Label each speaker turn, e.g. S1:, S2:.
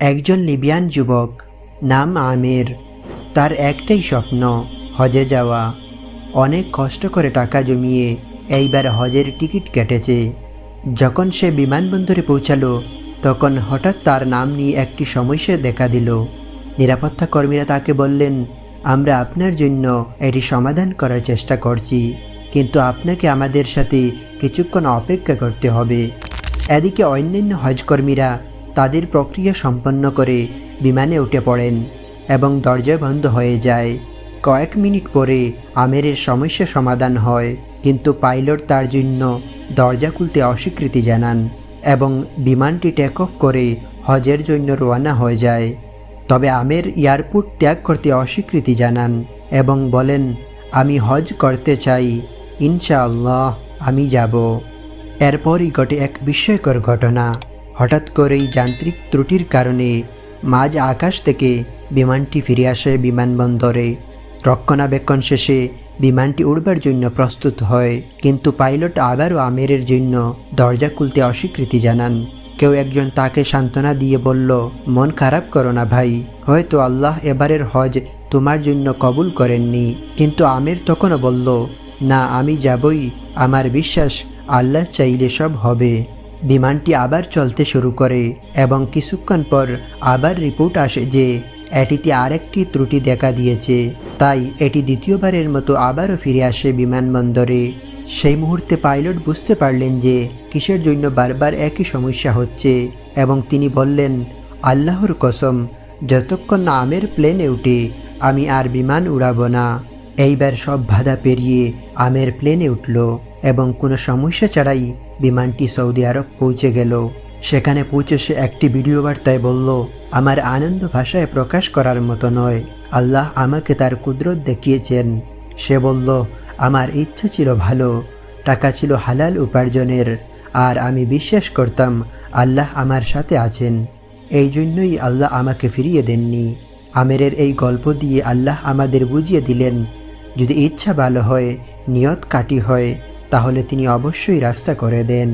S1: একজন লিবিয়ান যুবক নাম আমির। তার একটাই স্বপ্ন, হজে যাওয়া। অনেক কষ্ট করে টাকা জমিয়ে এইবার হজের টিকিট কেটেছে। যখন সে বিমানবন্দরে পৌঁছালো, তখন হঠাৎ তার নাম নিয়ে একটি সমস্যা দেখা দিল। নিরাপত্তা কর্মীরা তাকে বললেন, আমরা আপনার জন্য এটি সমাধান করার চেষ্টা করছি, কিন্তু আপনাকে আমাদের সাথে কিছুক্ষণ অপেক্ষা করতে হবে। এদিকে অন্যান্য হজকর্মীরা তাদের প্রক্রিয়া সম্পন্ন করে বিমানে উঠে পড়েন এবং দরজা বন্ধ হয়ে যায়। কয়েক মিনিট পরে আমেরের সমস্যা সমাধান হয়, কিন্তু পাইলট তার জন্য দরজা খুলতে অস্বীকৃতি জানান এবং বিমানটি টেক অফ করে হজের জন্য রওনা হয়ে যায়। তবে আমের এয়ারপোর্ট ত্যাগ করতে অস্বীকৃতি জানান এবং বলেন, আমি হজ করতে চাই, ইনশাআল্লাহ আমি যাব। এরপরই ঘটে এক বিস্ময়কর ঘটনা। হঠাৎ করেই যান্ত্রিক ত্রুটির কারণে মাঝ আকাশ থেকে বিমানটি ফিরে আসে বিমানবন্দরে। রক্ষণাবেক্ষণ শেষে বিমানটি উড়বার জন্য প্রস্তুত হয়, কিন্তু পাইলট আবারও আমেরের জন্য দরজা খুলতে অস্বীকৃতি জানান। কেউ একজন তাকে সান্ত্বনা দিয়ে বলল, মন খারাপ করো না ভাই, হয়তো আল্লাহ এবারের হজ তোমার জন্য কবুল করেননি। কিন্তু আমের তখনও বলল, না, আমি যাবই, আমার বিশ্বাস আল্লাহ চাইলে সব হবে। বিমানটি আবার চলতে শুরু করে এবং কিছুক্ষণ পর আবার রিপোর্ট আসে যে এটিতে আরেকটি ত্রুটি দেখা দিয়েছে। তাই এটি দ্বিতীয়বারের মতো আবারও ফিরে আসে বিমানবন্দরে। সেই মুহূর্তে পাইলট বুঝতে পারলেন যে কিসের জন্য বারবার একই সমস্যা হচ্ছে এবং তিনি বললেন, আল্লাহর কসম, যতক্ষণ না আমের প্লেনে উঠে আমি আর বিমান উড়াবো না। এইবার সব বাধা পেরিয়ে আমের প্লেনে উঠল এবং কোনো সমস্যা ছাড়াই বিমানটি সৌদি আরব পৌঁছে গেল। সেখানে পৌঁছে সে একটি ভিডিও বার্তায় বলল, আমার আনন্দ ভাষায় প্রকাশ করার মতো নয়। আল্লাহ আমাকে তার কুদরত দেখিয়েছেন। সে বলল, আমার ইচ্ছা ছিল ভালো। টাকা ছিল হালাল উপার্জনের। আর আমি বিশ্বাস করতাম আল্লাহ আমার সাথে আছেন। এই জন্যই আল্লাহ আমাকে ফিরিয়ে দেননি। আমেরের এই গল্প দিয়ে আল্লাহ আমাদের বুঝিয়ে দিলেন, যদি ইচ্ছা ভালো হয়, নিয়ত কাটি হয় তাহলে তিনি অবশ্যই রাস্তা করে দেন।